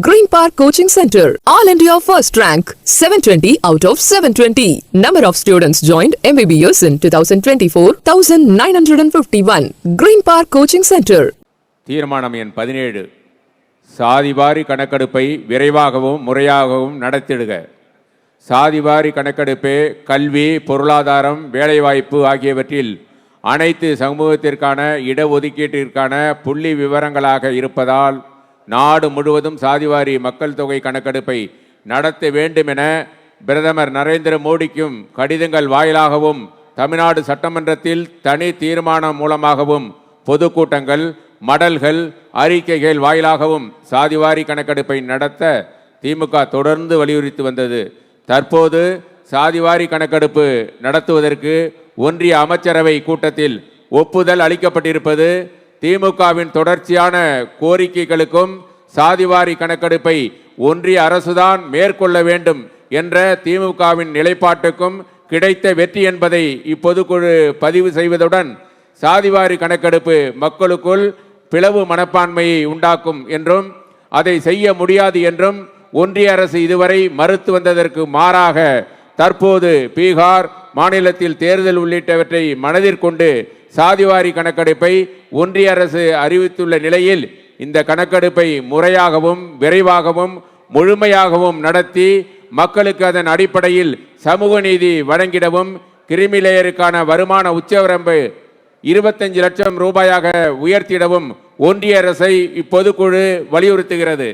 Green Park coaching centre all India first rank seven twenty out of seven twenty number of students join MBBS in two thousand twenty four thousand nine hundred and fifty one Green Park coaching centre தீர்மானம் என் பதினேழு. சாதிவாரி கணக்கெடுப்பை விரைவாகவும் முறையாகவும் நடத்திடுக. சாதிவாரி கணக்கெடுப்பே கல்வி பொருளாதாரம் வேலைவாய்ப்பு ஆகியவற்றில் அனைத்து சமூகத்திற்கான இடஒதுக்கீட்டிற்கான புள்ளி விவரங்களாக இருப்பதால் நாடு முழுவதும் சாதிவாரி மக்கள் தொகை கணக்கெடுப்பை நடத்த வேண்டுமென பிரதமர் நரேந்திர மோடிக்கும் கடிதங்கள் வாயிலாகவும் தமிழ்நாடு சட்டமன்றத்தில் தனி தீர்மானம் மூலமாகவும் பொதுக்கூட்டங்கள் மடல்கள் அறிக்கைகள் வாயிலாகவும் சாதிவாரி கணக்கெடுப்பை நடத்த திமுக தொடர்ந்து வலியுறுத்தி வந்தது. தற்போது சாதிவாரி கணக்கெடுப்பு நடத்துவதற்கு ஒன்றிய அமைச்சரவை கூட்டத்தில் ஒப்புதல் அளிக்கப்பட்டிருப்பது திமுகவின் தொடர்ச்சியான கோரிக்கைகளுக்கும் சாதிவாரி கணக்கெடுப்பை ஒன்றிய அரசுதான் மேற்கொள்ள வேண்டும் என்ற திமுகவின் நிலைப்பாட்டுக்கும் கிடைத்த வெற்றி என்பதை இப்பொதுக்குழு பதிவு செய்வதுடன் சாதிவாரி கணக்கெடுப்பு மக்களுக்குள் பிளவு மனப்பான்மையை உண்டாக்கும் என்றும் அதை செய்ய முடியாது என்றும் ஒன்றிய அரசு இதுவரை மறுத்து வந்ததற்கு மாறாக தற்போது பீகார் மாநிலத்தில் தேர்தல் உள்ளிட்டவற்றை மனதிற்கொண்டு சாதிவாரி கணக்கெடுப்பை ஒன்றிய அரசு அறிவித்துள்ள நிலையில் இந்த கணக்கெடுப்பை முறையாகவும் விரைவாகவும் முழுமையாகவும் நடத்தி மக்களுக்கு அதன் அடிப்படையில் சமூக நீதி வழங்கிடவும் கிரிமிலேயருக்கான வருமான உச்சவரம்பு இருபத்தஞ்சு லட்சம் ரூபாயாக உயர்த்திடவும் ஒன்றிய அரசை இப்பொதுக்குழு வலியுறுத்துகிறது.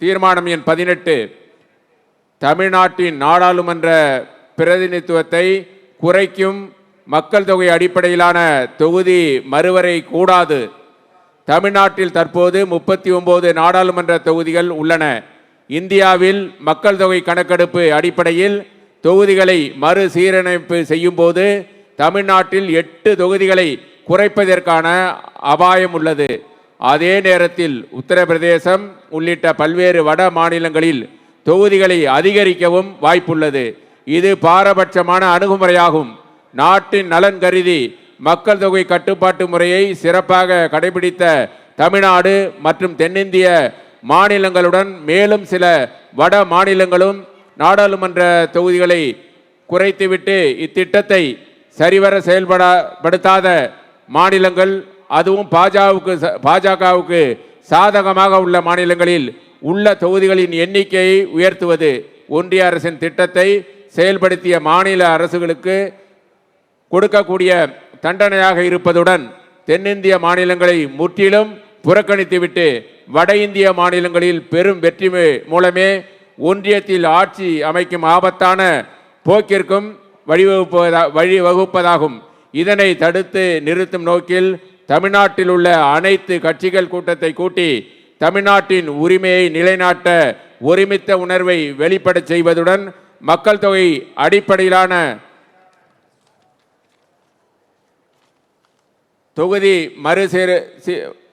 தீர்மானம் எண் பதினெட்டு. தமிழ்நாட்டின் நாடாளுமன்ற பிரதிநிதித்துவத்தை குறைக்கும் மக்கள் தொகை அடிப்படையிலான தொகுதி மறுவரை கூடாது. தமிழ்நாட்டில் தற்போது முப்பத்தி ஒன்பது நாடாளுமன்ற தொகுதிகள் உள்ளன. இந்தியாவில் மக்கள் தொகை கணக்கெடுப்பு அடிப்படையில் தொகுதிகளை மறுசீரமைப்பு செய்யும்போது தமிழ்நாட்டில் எட்டு தொகுதிகளை குறைப்பதற்கான அபாயம் உள்ளது. அதே நேரத்தில் உத்தரப்பிரதேசம் உள்ளிட்ட பல்வேறு வட மாநிலங்களில் தொகுதிகளை அதிகரிக்கவும் வாய்ப்புள்ளது. இது பாரபட்சமான அணுகுமுறையாகும். நாட்டின் நலன் கருதி மக்கள் தொகை கட்டுப்பாட்டு முறையை சிறப்பாக கடைபிடித்த தமிழ்நாடு மற்றும் தென்னிந்திய மாநிலங்களுடன் மேலும் சில வட மாநிலங்களும் நாடாளுமன்ற தொகுதிகளை குறைத்துவிட்டு இத்திட்டத்தை சரிவர செயல்படப்படுத்தாத மாநிலங்கள் அதுவும் பாஜகவுக்கு பாஜகவுக்கு சாதகமாக உள்ள மாநிலங்களில் உள்ள தொகுதிகளின் எண்ணிக்கையை உயர்த்துவது ஒன்றிய அரசின் திட்டத்தை செயல்படுத்திய மாநில அரசுகளுக்கு கொடுக்கக்கூடிய தண்டனையாக இருப்பதுடன் தென்னிந்திய மாநிலங்களை முற்றிலும் புறக்கணித்துவிட்டு வட இந்திய மாநிலங்களில் பெரும் வெற்றி மூலமே ஒன்றியத்தில் ஆட்சி அமைக்கும் ஆபத்தான போக்கிற்கும் வழிவகுப்பதா வழிவகுப்பதாகும். இதனை தடுத்து நிறுத்தும் நோக்கில் தமிழ்நாட்டில் உள்ள அனைத்து கட்சிகள் கூட்டத்தை கூட்டி தமிழ்நாட்டின் உரிமையை நிலைநாட்ட ஒருமித்த உணர்வை வெளிப்படச் செய்வதுடன் மக்கள் தொகை அடிப்படையிலான தொகுதி மறுசீர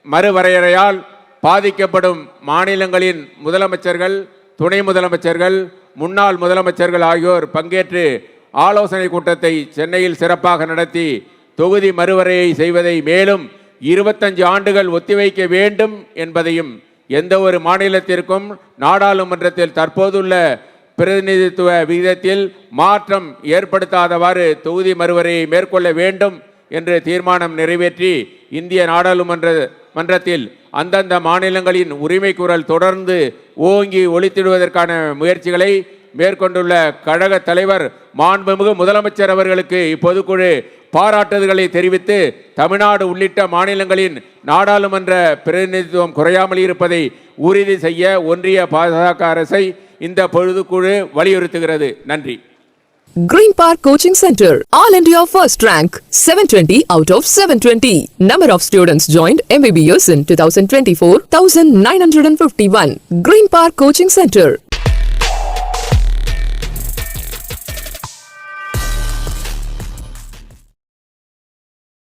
மறுவரையறையால் பாதிக்கப்படும் மாநிலங்களின் முதலமைச்சர்கள் துணை முதலமைச்சர்கள் முன்னாள் முதலமைச்சர்கள் ஆகியோர் பங்கேற்று ஆலோசனை கூட்டத்தை சென்னையில் சிறப்பாக நடத்தி தொகுதி மறுவரையை செய்வதை மேலும் இருபத்தஞ்சு ஆண்டுகள் ஒத்திவைக்க வேண்டும் என்பதையும் எந்த ஒரு மாநிலத்திற்கும் நாடாளுமன்றத்தில் தற்போதுள்ள பிரதிநிதித்துவ விகிதத்தில் மாற்றம் ஏற்படுத்தாதவாறு தொகுதி மறுவரையை மேற்கொள்ள வேண்டும் என்று தீர்மானம் நிறைவேற்றி இந்திய நாடாளுமன்ற மன்றத்தில் அந்தந்த மாநிலங்களின் உரிமை குரல் தொடர்ந்து ஓங்கி ஒழித்திடுவதற்கான முயற்சிகளை மேற்கொண்டுள்ள கழக தலைவர் மாண்புமிகு முதலமைச்சர் அவர்களுக்கு இப்பொதுக்குழு பாராட்டுதல்களை தெரிவித்து தமிழ்நாடு உள்ளிட்ட மாநிலங்களின் நாடாளுமன்ற பிரதிநிதித்துவம் குறையாமல் இருப்பதை உறுதி செய்ய ஒன்றிய பாஜக அரசை இந்த பொழுதுக்குழு வலியுறுத்துகிறது நன்றி Green Park Coaching Center, All India First Rank, 720 out of 720. Number of students joined MBBS in 2024, 1951. Green Park Coaching Center.